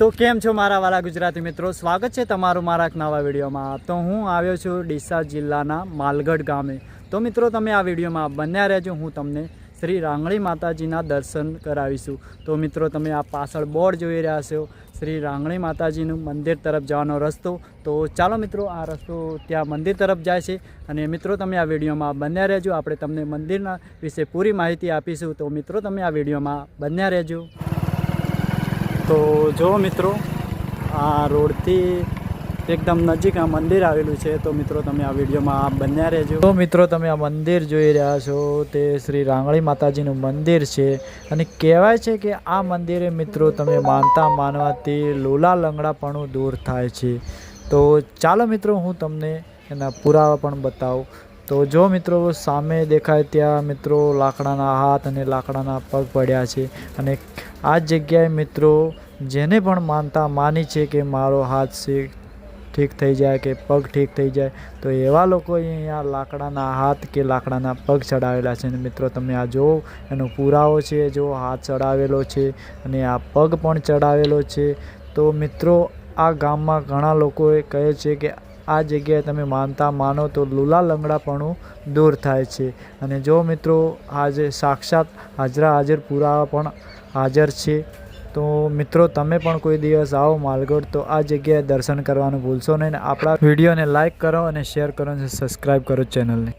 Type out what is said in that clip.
તો કેમ છો મારા વાલા ગુજરાતી મિત્રો? સ્વાગત છે તમારું મારા નવા વિડીયોમાં. તો હું આવ્યો છું ડીસા જિલ્લાના માલગઢ ગામે. તો મિત્રો, તમે આ વિડીયોમાં બન્યા રહેજો. હું તમને શ્રી રાંગણી માતાજીના દર્શન કરાવીશું. તો મિત્રો, તમે આ પાછળ બોર્ડ જોઈ રહ્યા છો. શ્રી રાંગણી માતાજીનું મંદિર તરફ જવાનો રસ્તો. તો ચાલો મિત્રો, આ રસ્તો ત્યાં મંદિર તરફ જાય છે. અને મિત્રો, તમે આ વિડીયોમાં બન્યા રહેજો. આપણે તમને મંદિરના વિશે પૂરી માહિતી આપીશું. તો મિત્રો, તમે આ વિડીયોમાં બન્યા રહેજો. તો જો મિત્રો, આ રોડથી એકદમ નજીક આ મંદિર આવેલું છે, તો મિત્રો તમે આ વિડીયોમાં બન્યા રહેજો. તો મિત્રો તમે આ મંદિર જોઈ રહ્યા છો, તે શ્રી રાંગળી માતાજીનું મંદિર છે અને કહેવાય છે કે આ મંદિરે મિત્રો તમે માનતા માનવાથી લોલા લંગડાપણું દૂર થાય છે. તો ચાલો મિત્રો હું તમને એના પુરાવા પણ બતાવું. તો જો મિત્રો સામે દેખાય ત્યાં મિત્રો લાકડાના હાથ અને લાકડાના પગ પડ્યા છે અને આ જગ્યાએ મિત્રો જેને પણ માનતા માની છે કે મારો હાથ છે, ઠીક થઈ જાય કે પગ ઠીક થઈ જાય, તો એવા લોકો અહીંયા લાકડાના હાથ કે લાકડાના પગ ચડાવેલા છે. અને મિત્રો તમે આ જો એનો પુરાવો છે, જો હાથ ચડાવેલો છે અને આ પગ પણ ચડાવેલો છે. તો મિત્રો આ ગામમાં ઘણા લોકોએ કહે છે કે આ જગ્યાએ તમે માનતા માનો તો લુલા લંગડાપણું દૂર થાય છે. અને જો મિત્રો આજે સાક્ષાત હાજરા હાજર પુરાવા પણ હાજર છે, તો મિત્રો તમે પણ કોઈ દિવસ આવો માલગઢ તો આ જગ્યાએ દર્શન કરવાનું ભૂલશો નહીં આપણા વિડીયોને લાઇક કરો અને શેર કરો અને સબસ્ક્રાઈબ કરો ચેનલને.